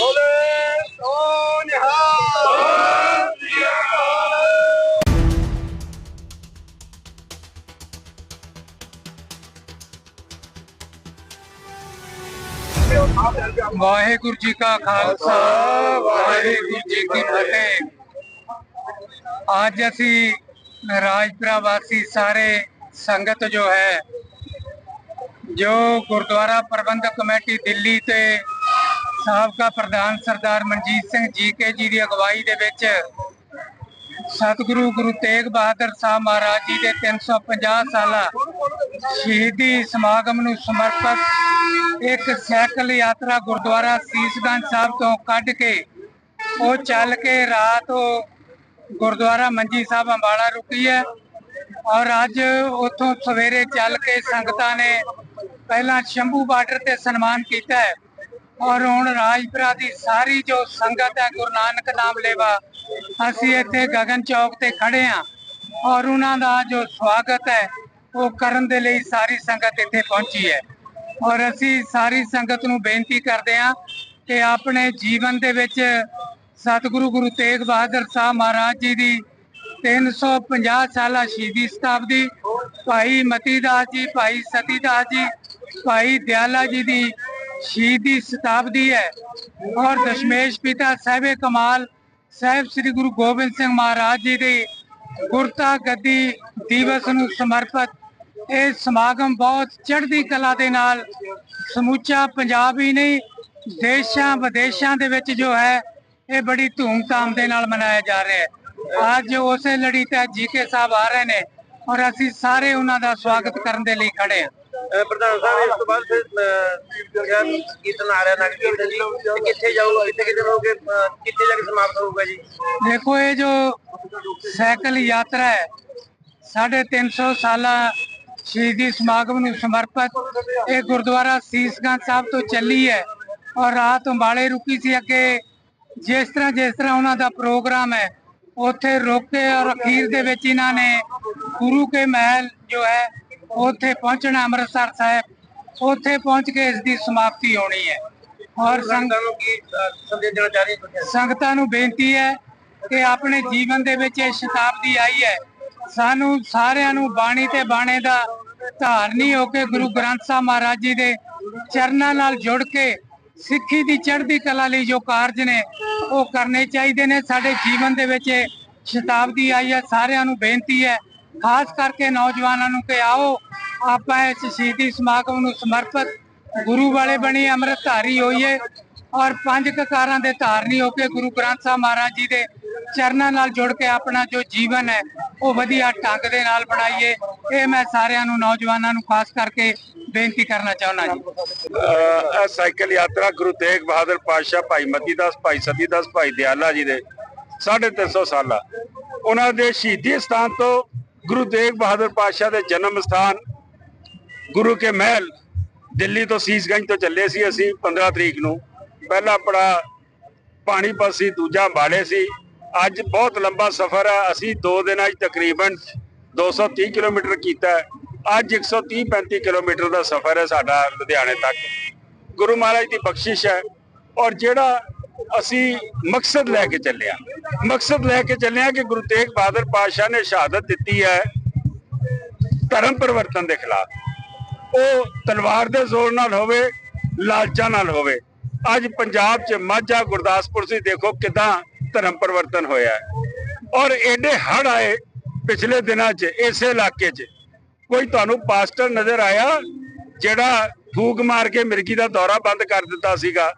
ਬੋਲੇ ਸੋ ਨਿਹਾਲ ਵਾਹਿਗੁਰੂ ਜੀ ਕਾ ਖਾਲਸਾ ਵਾਹਿਗੁਰੂ ਜੀ ਕੀ ਫਤਿਹ ਅੱਜ ਅਸੀਂ ਰਾਜਪੁਰਾ ਵਾਸੀ ਸਾਰੇ ਸੰਗਤ ਜੋ ਹੈ ਜੋ ਗੁਰਦੁਆਰਾ ਪ੍ਰਬੰਧਕ ਕਮੇਟੀ ਦਿੱਲੀ ਤੇ ਸਾਬਕਾ ਪ੍ਰਧਾਨ ਸਰਦਾਰ ਮਨਜੀਤ ਸਿੰਘ ਜੀਕੇ ਜੀ ਦੀ ਅਗਵਾਈ ਦੇ ਵਿੱਚ ਸਤਿਗੁਰੂ ਗੁਰੂ ਤੇਗ ਬਹਾਦਰ ਸਾਹਿਬ ਮਹਾਰਾਜ ਜੀ ਦੇ 350 ਸਾਲਾ ਸ਼ਹੀਦੀ ਸਮਾਗਮ ਨੂੰ ਸਮਰਪਿਤ ਇੱਕ ਸਾਈਕਲ ਯਾਤਰਾ ਗੁਰਦੁਆਰਾ ਸੀਸਗੰਜ ਸਾਹਿਬ ਤੋਂ ਕੱਢ ਕੇ ਉਹ ਚੱਲ ਕੇ ਰਾਤ ਉਹ ਗੁਰਦੁਆਰਾ ਮੰਜੀ ਸਾਹਿਬ ਅੰਬਾਲਾ ਰੁਕੀ ਹੈ ਔਰ ਅੱਜ ਉੱਥੋਂ ਸਵੇਰੇ ਚੱਲ ਕੇ ਸੰਗਤਾਂ ਨੇ ਪਹਿਲਾਂ ਸ਼ੰਭੂ ਬਾਰਡਰ ਤੇ ਸਨਮਾਨ ਕੀਤਾ ਹੈ। ਔਰ ਹੁਣ ਰਾਜਪੁਰਾ ਦੀ ਸਾਰੀ ਜੋ ਸੰਗਤ ਹੈ, ਗੁਰੂ ਨਾਨਕ ਨਾਮ ਲੇਵਾ, ਅਸੀਂ ਇੱਥੇ ਗਗਨ ਚੌਕ ਤੇ ਖੜੇ ਹਾਂ ਔਰ ਉਹਨਾਂ ਦਾ ਜੋ ਸਵਾਗਤ ਹੈ, ਉਹ ਕਰਨ ਦੇ ਲਈ ਸਾਰੀ ਸੰਗਤ ਇੱਥੇ ਪਹੁੰਚੀ ਹੈ। ਔਰ ਅਸੀਂ ਸਾਰੀ ਸੰਗਤ ਨੂੰ ਬੇਨਤੀ ਕਰਦੇ ਹਾਂ ਕਿ ਆਪਣੇ ਜੀਵਨ ਦੇ ਵਿੱਚ ਸਤਿਗੁਰੂ ਗੁਰੂ ਤੇਗ ਬਹਾਦਰ ਸਾਹਿਬ ਮਹਾਰਾਜ ਜੀ ਦੀ 350 ਸਾਲਾ ਸ਼ਹੀਦੀ ਸ਼ਤਾਬਦੀ, ਭਾਈ ਮਤੀ ਦਾਸ ਜੀ, ਭਾਈ ਸਤੀ ਦਾਸ ਜੀ, ਭਾਈ ਦਿਆਲਾ ਜੀ ਦੀ ਸ਼ਹੀਦੀ ਸ਼ਤਾਬਦੀ ਹੈ। ਔਰ ਦਸ਼ਮੇਸ਼ ਪਿਤਾ ਸਾਹਿਬੇ ਕਮਾਲ ਸਾਹਿਬ ਸ੍ਰੀ ਗੁਰੂ ਗੋਬਿੰਦ ਸਿੰਘ ਮਹਾਰਾਜ ਜੀ ਦੇ ਗੁਰਤਾ ਗੱਦੀ ਦਿਵਸ ਨੂੰ ਸਮਰਪਿਤ ਇਹ ਸਮਾਗਮ ਬਹੁਤ ਚੜ੍ਹਦੀ ਕਲਾ ਦੇ ਨਾਲ ਸਮੁੱਚਾ ਪੰਜਾਬ ਹੀ ਨਹੀਂ, ਦੇਸ਼ਾਂ ਵਿਦੇਸ਼ਾਂ ਦੇ ਵਿੱਚ ਜੋ ਹੈ, ਇਹ ਬੜੀ ਧੂਮ ਧਾਮ ਦੇ ਨਾਲ ਮਨਾਇਆ ਜਾ ਰਿਹਾ ਹੈ। ਅੱਜ ਉਸੇ ਲੜੀ ਤੇ ਜੀਕੇ ਸਾਹਿਬ ਆ ਰਹੇ ਨੇ ਔਰ ਅਸੀਂ ਸਾਰੇ ਉਹਨਾਂ ਦਾ ਸਵਾਗਤ ਕਰਨ ਦੇ ਲਈ ਖੜੇ ਹਾਂ। ਪ੍ਰਧਾਨ ਸਾਹਿਬ ਇਸ ਤੋਂ ਬਾਅਦ ਫਿਰ ਅਹ, ਕੀਰਤਨ ਆ ਰਿਹਾ ਨਗਰ ਕੀਰਤਨ ਜੀ। ਤੇ ਕਿੱਥੇ ਜਾਊਗਾ ਕਿੱਥੇ ਕਿੱਥੇ ਰਹੋਗੇ ਕਿੱਥੇ ਜਾ ਕੇ ਸਮਾਪਤ ਹੋਊਗਾ ਜੀ? ਦੇਖੋ ਇਹ ਜੋ ਸਾਈਕਲ ਯਾਤਰਾ ਹੈ ਸਾਢੇ 300 ਸਾਲਾ ਸ਼ਹੀਦੀ ਸਮਾਗਮ ਨੂੰ ਸਮਰਪਿਤ ਇਹ ਗੁਰਦੁਆਰਾ ਸੀਸਗੰਜ ਸਾਹਿਬ ਤੋਂ ਚੱਲੀ ਹੈ ਔਰ ਰਾਤ ਅੰਬਾਲੇ ਰੁਕੀ ਸੀ ਅੱਗੇ। ਜਿਸ ਤਰ੍ਹਾਂ ਜਿਸ ਤਰ੍ਹਾਂ ਉਹਨਾਂ ਦਾ ਪ੍ਰੋਗਰਾਮ ਹੈ ਉੱਥੇ ਰੋਕੇ ਔਰ ਅਖੀਰ ਦੇ ਵਿੱਚ ਇਹਨਾਂ ਨੇ ਗੁਰੂ ਕੇ ਮਹਿਲ ਜੋ ਹੈ ਉੱਥੇ ਪਹੁੰਚਣਾ ਅੰਮ੍ਰਿਤਸਰ ਸਾਹਿਬ ਉੱਥੇ ਪਹੁੰਚ ਕੇ ਇਸ ਦੀ ਸਮਾਪਤੀ ਹੋਣੀ ਹੈ। ਔਰ ਸੰਗ ਸੰਗਤਾਂ ਨੂੰ ਕੀ ਸੰਦੇਸ਼ ਦੇਣਾ ਚਾਹ ਰਹੀ ਸੰਗਤਾਂ ਨੂੰ ਬੇਨਤੀ ਹੈ ਕਿ ਆਪਣੇ ਜੀਵਨ ਦੇ ਵਿੱਚ ਇਹ ਸ਼ਤਾਬਦੀ ਆਈ ਹੈ। ਸਾਨੂੰ ਸਾਰਿਆਂ ਨੂੰ ਬਾਣੀ ਤੇ ਬਾਣੇ ਦਾ ਧਾਰਨੀ ਹੋ ਕੇ ਗੁਰੂ ਗ੍ਰੰਥ ਸਾਹਿਬ ਮਹਾਰਾਜ ਜੀ ਦੇ ਚਰਨਾਂ ਨਾਲ ਜੁੜ ਕੇ ਸਿੱਖੀ ਦੀ ਚੜ੍ਹਦੀ ਕਲਾ ਲਈ ਜੋ ਕਾਰਜ ਨੇ ਉਹ ਕਰਨੇ ਚਾਹੀਦੇ ਨੇ। ਸਾਡੇ ਜੀਵਨ ਦੇ ਵਿੱਚ ਇਹ ਸ਼ਤਾਬਦੀ ਆਈ ਹੈ। ਸਾਰਿਆਂ ਨੂੰ ਬੇਨਤੀ ਹੈ ਖਾਸ ਕਰਕੇ ਨੌਜਵਾਨਾਂ ਨੂੰ ਕਿ ਆਓ, ਆਪਾਂ ਇਸ ਸ਼ਹੀਦੀ ਸਮਾਗਮ ਨੂੰ ਸਮਰਪਿਤ ਗੁਰੂ ਵਾਲੇ ਬਣੀ ਅੰਮ੍ਰਿਤ ਹੋਈਏ ਔਰ ਪੰਜ ਕਕਾਰਾਂ ਦੇ ਧਾਰਨੀ ਹੋ ਕੇ ਗੁਰੂ ਗ੍ਰੰਥ ਸਾਹਿਬ ਮਹਾਰਾਜ ਜੀ ਦੇ ਚਰਨਾਂ ਨਾਲ ਜੁੜ ਕੇ ਆਪਣਾ ਜੋ ਜੀਵਨ ਹੈ, ਉਹ ਵਧੀਆ ਢੰਗ ਦੇ ਨਾਲ ਬਣਾਈਏ। ਇਹ ਮੈਂ ਸਾਰਿਆਂ ਨੂੰ, ਨੌਜਵਾਨਾਂ ਨੂੰ ਖਾਸ ਕਰਕੇ ਬੇਨਤੀ ਕਰਨਾ ਚਾਹੁੰਦਾ ਜੀ। ਸਾਈਕਲ ਯਾਤਰਾ ਗੁਰੂ ਤੇਗ ਬਹਾਦਰ ਪਾਤਸ਼ਾਹ ਭਾਈ ਮਤੀ ਦਾਸ, ਭਾਈ ਸਤੀ ਦਾਸ, ਭਾਈ ਦਿਆਲਾ ਜੀ ਦੇ 350 ਸਾਲਾ। ਉਹਨਾਂ ਦੇ ਸ਼ਹੀਦੀ ਸਥਾਨ ਤੋਂ ਗੁਰੂ ਤੇਗ ਬਹਾਦਰ ਪਾਤਸ਼ਾਹ ਦੇ ਜਨਮ ਸਥਾਨ ਗੁਰੂ ਕੇ ਮਹਿਲ ਦਿੱਲੀ ਤੋਂ ਸੀਸਗੰਜ ਤੋਂ ਚੱਲੇ ਸੀ ਅਸੀਂ 15 ਤਰੀਕ ਨੂੰ। ਪਹਿਲਾ ਆਪਣਾ ਪਾਣੀਪਤ ਸੀ, ਦੂਜਾ ਅੰਬਾਲੇ ਸੀ। ਅੱਜ ਬਹੁਤ ਲੰਬਾ ਸਫ਼ਰ ਹੈ ਅਸੀਂ 2 ਦਿਨਾਂ 'ਚ ਤਕਰੀਬਨ 230 ਕਿਲੋਮੀਟਰ ਕੀਤਾ। ਹੈ। ਅੱਜ 130 35 ਕਿਲੋਮੀਟਰ ਦਾ ਸਫ਼ਰ ਹੈ ਸਾਡਾ ਲੁਧਿਆਣੇ ਤੱਕ। ਗੁਰੂ ਮਹਾਰਾਜ ਦੀ ਬਖਸ਼ਿਸ਼ ਹੈ। ਔਰ ਜਿਹੜਾ ਅਸੀਂ ਮਕਸਦ ਲੈ ਕੇ ਚੱਲਿਆ ਮਕਸਦ ਲੈ ਕੇ ਚੱਲਿਆ ਕਿ ਗੁਰੂ ਤੇਗ ਬਹਾਦਰ ਪਾਤਸ਼ਾਹ ਨੇ ਸ਼ਹਾਦਤ ਦਿੱਤੀ ਹੈ ਧਰਮ ਪਰਿਵਰਤਨ ਦੇ ਖਿਲਾਫ। ਉਹ ਤਲਵਾਰ ਦੇ ਜ਼ੋਰ ਨਾਲ ਹੋਵੇ, ਲਾਲਚਾਂ ਨਾਲ ਹੋਵੇ। ਅੱਜ ਪੰਜਾਬ 'ਚ ਮਾਝਾ ਗੁਰਦਾਸਪੁਰ ਸੀ ਦੇਖੋ ਕਿਦਾਂ ਧਰਮ ਪਰਿਵਰਤਨ ਹੋਇਆ ਔਰ ਐਡੇ ਹੜ ਆਏ ਪਿਛਲੇ ਦਿਨਾਂ 'ਚ, ਇਸੇ ਇਲਾਕੇ 'ਚ। ਕੋਈ ਤੁਹਾਨੂੰ ਪਾਸਟਰ ਨਜ਼ਰ ਆਇਆ ਜਿਹੜਾ ਫੂਕ ਮਾਰ ਕੇ ਮਿਰਗੀ ਦਾ ਦੌਰਾ ਬੰਦ ਕਰ ਦਿੱਤਾ ਸੀਗਾ?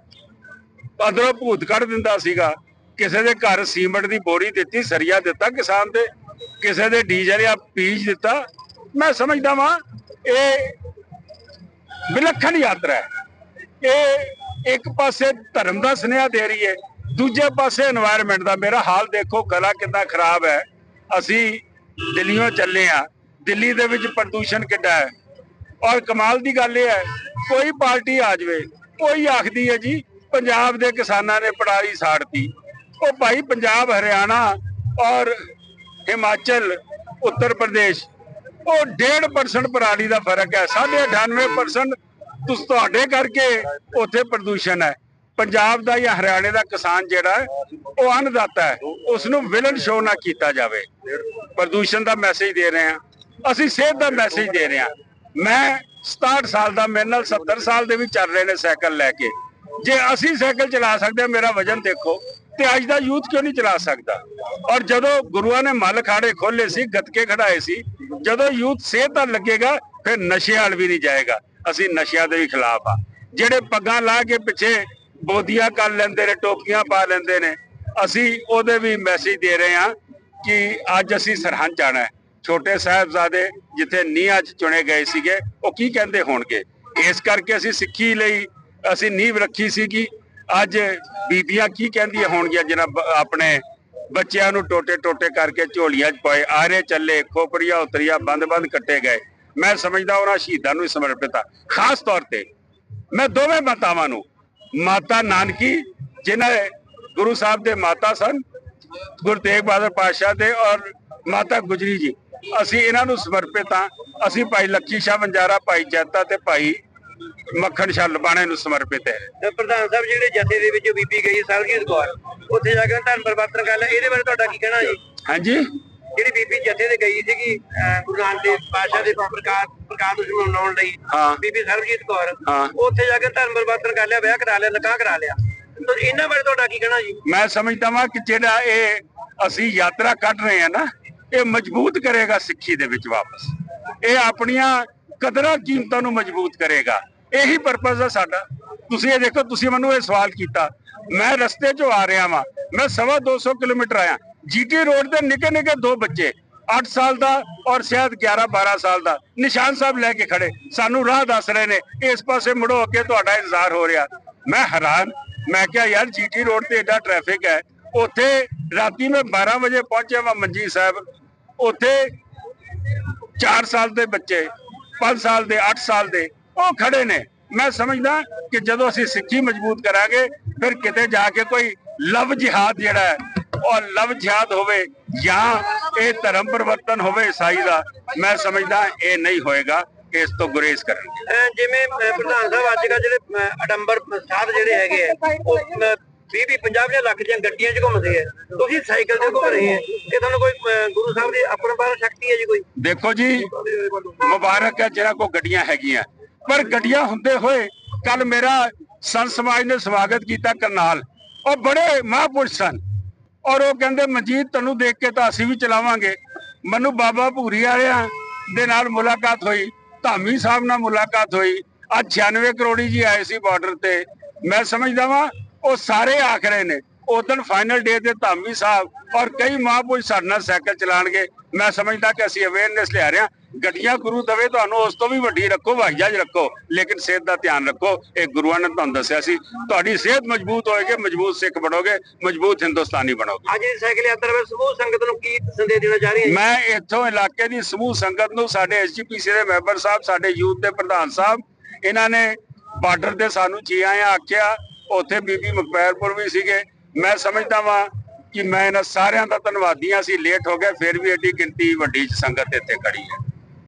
ਅੰਦਰੋਂ ਭੂਤ ਕੱਢ ਦਿੰਦਾ ਸੀਗਾ। ਕਿਸੇ ਦੇ ਘਰ ਸੀਮੈਂਟ ਦੀ ਬੋਰੀ ਦਿੱਤੀ, ਸਰੀਆ ਦਿੱਤਾ ਕਿਸਾਨ ਦੇ। ਕਿਸੇ ਦੇ ਡੀਜ਼ਲ ਜਾਂ ਪੀਜ ਦਿੱਤਾ। ਮੈਂ ਸਮਝਦਾ ਵਾਂ, ਇਹ ਵਿਲੱਖਣ ਯਾਤਰਾ ਹੈ। ਇਹ ਇੱਕ ਪਾਸੇ ਧਰਮ ਦਾ ਸੁਨੇਹਾ ਦੇ ਰਹੀ ਹੈ, ਦੂਜੇ ਪਾਸੇ এনवायरमेंट ਦਾ। ਮੇਰਾ ਹਾਲ ਦੇਖੋ, ਗਲਾ ਕਿੰਨਾ ਖਰਾਬ ਹੈ। ਅਸੀਂ ਦਿੱਲੀੋਂ ਚੱਲੇ ਆ ਦਿੱਲੀ ਦੇ ਵਿੱਚ ਪ੍ਰਦੂਸ਼ਣ ਕਿੱਡਾ ਹੈ। ਔਰ ਕਮਾਲ ਦੀ ਗੱਲ ਇਹ ਹੈ, ਕੋਈ ਪਾਰਟੀ ਆ ਜਾਵੇ, ਕੋਈ ਆਖਦੀ ਹੈ ਜੀ ਪੰਜਾਬ ਦੇ ਕਿਸਾਨਾਂ ਨੇ ਪੜਾਰੀ ਸਾੜਤੀ। ਉਹ ਭਾਈ ਪੰਜਾਬ, ਹਰਿਆਣਾ ਔਰ ਹਿਮਾਚਲ, ਉੱਤਰ ਪ੍ਰਦੇਸ਼, ਉਹ 1.5% ਪਰਾਲੀ ਦਾ ਫ਼ਰਕ ਹੈ। 98% ਤੁਸ, ਤੁਹਾਡੇ ਕਰਕੇ ਉੱਥੇ ਪ੍ਰਦੂਸ਼ਣ ਹੈ। ਪੰਜਾਬ ਦਾ ਜਾਂ ਹਰਿਆਣੇ ਦਾ ਕਿਸਾਨ ਜਿਹੜਾ ਉਹ ਅੰਨਦਾਤਾ ਹੈ। ਉਸ ਨੂੰ ਵਿਲਨ ਸ਼ੋ ਨਾ ਕੀਤਾ ਜਾਵੇ। ਪ੍ਰਦੂਸ਼ਣ ਦਾ ਮੈਸੇਜ ਦੇ ਰਹੇ ਹਾਂ। ਅਸੀਂ ਸਿਹਤ ਦਾ ਮੈਸੇਜ ਦੇ ਰਹੇ ਹਾਂ। ਮੈਂ 67 ਸਾਲ ਦਾ, ਮੇਰੇ ਨਾਲ 70 ਸਾਲ ਦੇ ਵੀ ਚੱਲ ਰਹੇ ਨੇ ਸਾਈਕਲ ਲੈ ਕੇ। ਜੇ ਅਸੀਂ ਸਾਈਕਲ ਚਲਾ ਸਕਦੇ ਹਾਂ, ਮੇਰਾ ਵਜਨ ਦੇਖੋ, ਤੇ ਅੱਜ ਦਾ ਯੂਥ ਕਿਉਂ ਨਹੀਂ ਚਲਾ ਸਕਦਾ? ਔਰ ਜਦੋਂ ਗੁਰੂਆਂ ਨੇ ਮੱਲ ਖਾੜੇ ਖੋਲੇ ਸੀ, ਗੱਤਕੇ ਖੜਾਏ ਸੀ, ਜਦੋਂ ਯੂਥ ਸਿਹਤ ਦਾ ਲੱਗੇਗਾ, ਫਿਰ ਨਸ਼ੇ ਵਾਲ ਵੀ ਨਹੀਂ ਜਾਏਗਾ। ਅਸੀਂ ਨਸ਼ਿਆਂ ਦੇ ਖਿਲਾਫ ਆ ਜਿਹੜੇ ਪੱਗਾਂ ਲਾ ਕੇ ਪਿੱਛੇ ਬੋਦੀਆਂ ਕਰ ਲੈਂਦੇ ਨੇ, ਟੋਪੀਆਂ ਪਾ ਲੈਂਦੇ ਨੇ, ਅਸੀਂ ਉਹਦੇ ਵੀ ਮੈਸੇਜ ਦੇ ਰਹੇ ਹਾਂ ਕਿ ਅੱਜ ਅਸੀਂ ਸਰਹੰਦ ਜਾਣਾ ਹੈ। ਛੋਟੇ ਸਾਹਿਬਜ਼ਾਦੇ ਜਿੱਥੇ ਨੀਹਾਂ ਅੱਜ ਚੁਣੇ ਗਏ ਸੀਗੇ, ਉਹ ਕੀ ਕਹਿੰਦੇ ਹੋਣਗੇ? ਇਸ ਕਰਕੇ ਅਸੀਂ ਸਿੱਖੀ ਲਈ ਅਸੀਂ ਨੀਂਹ ਰੱਖੀ ਸੀਗੀ। ਅੱਜ ਬੀਬੀਆਂ ਕੀ ਕਹਿੰਦੀਆਂ ਹੋਣਗੀਆਂ ਜਿਹਨਾਂ ਆਪਣੇ ਬੱਚਿਆਂ ਨੂੰ ਟੋਟੇ ਟੋਟੇ ਕਰਕੇ ਝੋਲੀਆਂ 'ਚ ਪਾਏ। ਆਰੇ ਚੱਲੇ ਖੋਪੜੀਆਂ ਉਤਰੀਆਂ, ਬੰਦ-ਬੰਦ ਕੱਟੇ ਗਏ। ਮੈਂ ਸਮਝਦਾ ਉਹਨਾਂ ਸ਼ਹੀਦਾਂ ਨੂੰ ਸਮਰਪਿਤ ਆ ਖਾਸ ਤੌਰ ਤੇ ਮੈਂ ਦੋਵੇਂ ਮਾਤਾਵਾਂ ਨੂੰ, ਮਾਤਾ ਨਾਨਕੀ, ਜਿਨ੍ਹਾਂ ਗੁਰੂ ਸਾਹਿਬ ਦੇ ਮਾਤਾ ਸਨ, ਗੁਰੂ ਤੇਗ ਬਹਾਦਰ ਪਾਤਸ਼ਾਹ ਦੇ ਔਰ ਮਾਤਾ ਗੁਜਰੀ ਜੀ। ਅਸੀਂ ਇਹਨਾਂ ਨੂੰ ਸਮਰਪਿਤ ਹਾਂ। ਅਸੀਂ ਭਾਈ ਲੱਖੀ ਸ਼ਾਹ ਵੰਜਾਰਾ, ਭਾਈ ਜੈਤਾ ਤੇ ਭਾਈ ਮੱਖਣ ਸ਼ਾਹ ਲਬਾਣੇ ਨੂੰ ਸਮਰਪਿਤ ਹੈ। ਤੇ ਪ੍ਰਧਾਨ ਸਾਹਿਬ ਜਿਹੜੇ ਜਥੇ ਦੇ ਵਿੱਚ ਬੀਬੀ ਗਈ ਸਰਜੀਤ ਕੌਰ ਉੱਥੇ ਜਾ ਕੇ ਧਰਮ ਪਰਿਵਰਤਨ ਕਰ ਲਿਆ। ਇਹਦੇ ਬਾਰੇ ਤੁਹਾਡਾ ਕੀ ਕਹਿਣਾ ਜੀ? ਹਾਂਜੀ। ਜਿਹੜੀ ਬੀਬੀ ਜਥੇ ਤੇ ਗਈ ਸੀਗੀ ਗੁਰੂ ਨਾਨਕ ਦੇਵ ਪਾਤਸ਼ਾਹ ਦੇ ਪ੍ਰਕਾਰ ਪ੍ਰਕਾਰ ਨੂੰ ਮਨਾਉਣ ਲਈ। ਬੀਬੀ ਸਰਬਜੀਤ ਕੌਰ। ਉੱਥੇ ਜਾ ਕੇ ਧਰਮ ਪਰਿਵਰਤਨ ਕਰ ਲਿਆ ਵਿਆਹ ਕਰਾ ਲਿਆ ਨਿਕਾਹ ਕਰਾ ਲਿਆ। ਤਾਂ ਇਹਨਾਂ ਬਾਰੇ ਤੁਹਾਡਾ ਕੀ ਕਹਿਣਾ ਜੀ? ਮੈਂ ਸਮਝਦਾ ਵਾਂ ਕਿ ਜਿਹੜਾ ਇਹ ਅਸੀਂ ਯਾਤਰਾ ਕੱਢ ਰਹੇ ਹਾਂ ਨਾ ਇਹ ਮਜ਼ਬੂਤ ਕਰੇਗਾ ਸਿੱਖੀ ਦੇ ਵਿੱਚ ਵਾਪਸ। ਇਹ ਆਪਣੀਆਂ ਕਦਰਾਂ ਕੀਮਤਾਂ ਨੂੰ ਮਜ਼ਬੂਤ ਕਰੇਗਾ। ਇਹੀ ਪਰਪਸ ਹੈ ਸਾਡਾ। ਤੁਸੀਂ ਇਹ ਦੇਖੋ, ਤੁਸੀਂ ਮੈਨੂੰ ਇਹ ਸਵਾਲ ਕੀਤਾ। ਮੈਂ ਰਸਤੇ 'ਚੋਂ ਆ ਰਿਹਾ ਵਾਂ। ਮੈਂ ਸਵਾ 200 ਕਿਲੋਮੀਟਰ ਆਇਆ। ਜੀਟੀ ਰੋਡ ਤੇ ਨਿੱਕੇ ਨਿੱਕੇ ਦੋ ਬੱਚੇ 8 ਸਾਲ ਦਾ ਔਰ ਸ਼ਾਇਦ 11 12 ਸਾਲ ਦਾ, ਨਿਸ਼ਾਨ ਸਾਹਿਬ ਲੈ ਕੇ ਖੜੇ। ਸਾਨੂੰ ਰਾਹ ਦੱਸ ਰਹੇ ਨੇ, ਇਸ ਪਾਸੇ ਮੁੜੋ ਅੱਗੇ ਤੁਹਾਡਾ ਇੰਤਜ਼ਾਰ ਹੋ ਰਿਹਾ। ਮੈਂ ਹੈਰਾਨ। ਮੈਂ ਕਿਹਾ, ਯਾਰ ਜੀਟੀ ਰੋਡ ਤੇ ਏਡਾ ਟ੍ਰੈਫਿਕ ਹੈ। ਉੱਥੇ ਰਾਤੀ ਮੈਂ 12 ਵਜੇ ਪਹੁੰਚਿਆ ਵਾ ਮੰਜੀ ਸਾਹਿਬ। ਉੱਥੇ 4 ਸਾਲ ਦੇ ਬੱਚੇ 5 ਸਾਲ ਦੇ 8 ਸਾਲ ਦੇ ਉਹ ਖੜੇ ਨੇ। ਮੈਂ ਸਮਝਦਾ ਕਿ ਜਦੋਂ ਅਸੀਂ ਸਿੱਖੀ ਮਜ਼ਬੂਤ ਕਰਾਂਗੇ ਫਿਰ ਕਿਤੇ ਜਾ ਕੇ ਕੋਈ ਲਵ ਜਿਹਾਦ ਜਿਹੜਾ ਹੈ ਔਰ ਲਵ ਜਿਹਾਦ ਹੋਵੇ ਜਾਂ ਇਹ ਧਰਮ ਪਰਿਵਰਤਨ ਹੋਵੇ ਈਸਾਈ ਦਾ ਮੈਂ ਸਮਝਦਾ ਇਹ ਨਹੀਂ ਹੋਏਗਾ ਇਸ ਤੋਂ ਗੁਰੇਜ਼ ਕਰਨਗੇ। ਜਿਵੇਂ ਪ੍ਰਧਾਨ ਸਾਹਿਬ ਅੱਜ ਕੱਲ੍ਹ ਜਿਹੜੇ ਅਡੰਬਰ ਸਾਧ ਜਿਹੜੇ ਹੈਗੇ ਆ ਉਹ 20 20 50 ਲੱਖ ਦੀਆਂ ਗੱਡੀਆਂ 'ਚ ਘੁੰਮਦੇ ਆ। ਤੁਸੀਂ ਸਾਈਕਲ ਤੇ ਘੁੰਮ ਰਹੇ ਆ। ਇਹ ਤੁਹਾਨੂੰ ਕੋਈ ਗੁਰੂ ਸਾਹਿਬ ਦੀ ਅਪਰੰਪਾਰ ਸ਼ਕਤੀ ਹੈ ਜੀ ਕੋਈ? ਦੇਖੋ ਜੀ ਮੁਬਾਰਕ ਹੈ ਜਿਹਨਾਂ ਕੋ ਗੱਡੀਆਂ ਹੈਗੀਆਂ। ਪਰ ਗੱਡੀਆਂ ਹੁੰਦੇ ਹੋਏ ਕੱਲ ਮੇਰਾ ਸੰਤ ਸਮਾਜ ਨੇ ਸਵਾਗਤ ਕੀਤਾ ਕਰਨਾਲ। ਉਹ ਬੜੇ ਮਹਾਂਪੁਰਸ਼ ਸਨ। ਔਰ ਉਹ ਕਹਿੰਦੇ, ਮਨਜੀਤ, ਤੈਨੂੰ ਦੇਖ ਕੇ ਤਾਂ ਅਸੀਂ ਵੀ ਚਲਾਵਾਂਗੇ। ਮੈਨੂੰ ਬਾਬਾ ਭੂਰੀ ਵਾਲਿਆਂ ਦੇ ਨਾਲ ਮੁਲਾਕਾਤ ਹੋਈ। ਧਾਮੀ ਸਾਹਿਬ ਨਾਲ ਮੁਲਾਕਾਤ ਹੋਈ। ਅੱਜ 96 ਕਰੋੜੀ ਜੀ ਆਏ ਸੀ ਬਾਰਡਰ ਤੇ। ਮੈਂ ਸਮਝਦਾ ਵਾਂ, ਉਹ ਸਾਰੇ ਆਖ ਰਹੇ ਨੇ, ਉਸ ਦਿਨ ਫਾਈਨਲ ਡੇ ਤੇ ਧਾਮੀ ਸਾਹਿਬ ਔਰ ਕਈ ਮਹਾਂਪੁਰਸ਼ ਸਾਡੇ ਨਾਲ ਸਾਈਕਲ ਚਲਾਣਗੇ ਮੈਂ ਸਮਝਦਾ ਕਿ ਅਸੀਂ ਅਵੇਅਰਨੈਸ ਲਿਆ ਰਹੇ ਹਾਂ। ਗੱਡੀਆਂ ਗੁਰੂ ਦਵੇ ਤੁਹਾਨੂੰ ਉਸ ਤੋਂ ਵੀ ਵੱਡੀ ਰੱਖੋ ਹਵਾਈ ਜਹਾਜ਼ ਰੱਖੋ ਲੇਕਿਨ ਸਿਹਤ ਦਾ ਧਿਆਨ ਰੱਖੋ। ਇਹ ਗੁਰੂਆਂ ਨੇ ਤੁਹਾਨੂੰ ਦੱਸਿਆ ਸੀ। ਤੁਹਾਡੀ ਸਿਹਤ ਮਜ਼ਬੂਤ ਹੋਏਗੀ ਮਜ਼ਬੂਤ ਸਿੱਖ ਬਣੋਗੇ ਮਜ਼ਬੂਤ ਹਿੰਦੁਸਤਾਨੀ ਬਣੋਗੇ। ਅੱਜ ਦੀ ਸਾਈਕਲ ਯਾਤਰਾ ਵਿੱਚ ਸਮੂਹ ਸੰਗਤ ਨੂੰ ਕੀ ਸੰਦੇਸ਼ ਦੇਣਾ ਚਾਹ ਰਹੀ ਹੈ ਮੈਂ ਇੱਥੋਂ ਇਲਾਕੇ ਦੀ ਸਮੂਹ ਸੰਗਤ ਨੂੰ ਸਾਡੇ ਐਸਜੀਪੀਸੀ ਦੇ ਮੈਂਬਰ ਸਾਹਿਬ ਸਾਡੇ ਯੂਥ ਦੇ ਪ੍ਰਧਾਨ ਸਾਹਿਬ ਇਹਨਾਂ ਨੇ ਬਾਰਡਰ ਤੇ ਸਾਨੂੰ ਜੀ ਆਇਆਂ ਆਖਿਆ। ਉੱਥੇ ਬੀਬੀ ਮਕਬੈਰਪੁਰ ਵੀ ਸੀਗੇ। ਮੈਂ ਸਮਝਦਾ ਵਾਂ ਕਿ ਮੈਂ ਇਹਨਾਂ ਸਾਰਿਆਂ ਦਾ ਧੰਨਵਾਦੀ ਹਾਂ। ਅਸੀਂ ਲੇਟ ਹੋ ਗਏ ਫਿਰ ਵੀ ਐਡੀ ਗਿਣਤੀ ਵੱਡੀ ਸੰਗਤ ਇੱਥੇ ਖੜੀ ਹੈ।